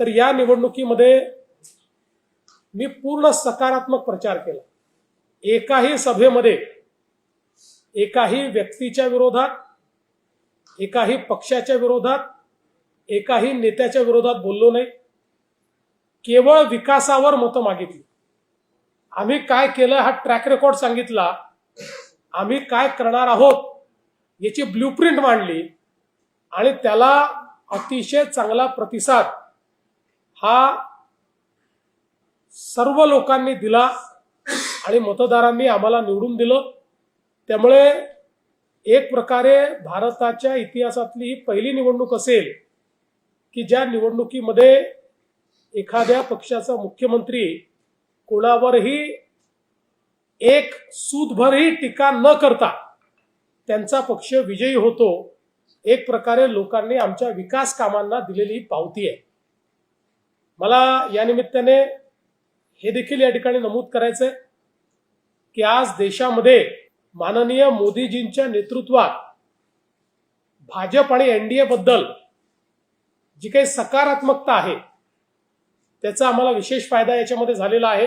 तर या निवडणुकीमध्ये मी पूर्ण सकारात्मक प्रचार केला. एकाही सभेमध्ये एकाही व्यक्तीच्या विरोधात एकाही पक्षाच्या विरोधात एकाही नेत्याच्या विरोधात बोललो नाही. केवळ विकासावर मतं मागितली. आम्ही काय केलं हा ट्रॅक रेकॉर्ड सांगितला. आम्ही काय करणार आहोत याची ब्ल्यूप्रिंट मांडली. आणि त्याला अतिशय चांगला प्रतिसाद हा सर्व लोकांनी दिला आणि मतदारांनी आम्हाला निवडून दिलं. त्यामुळे एक प्रकारे भारताच्या इतिहासातली ही पहिली निवडणूक असेल की ज्या निवडणुकीमध्ये एखाद्या पक्षाचा मुख्यमंत्री कोणावरही एक सूदभरही टीका न करता त्यांचा पक्ष विजयी होतो एक प्रकारे लोकांनी आमच्या विकास कामांना दिलेली पावती आहे. मला या निमित्ताने हे देखील या ठिकाणी नमूद करायचंय की आज देशामध्ये माननीय मोदीजींच्या नेतृत्वात भाजप आणि एनडीए बद्दल जी काही सकारात्मकता आहे त्याचा आम्हाला विशेष फायदा याच्यामध्ये झालेला आहे.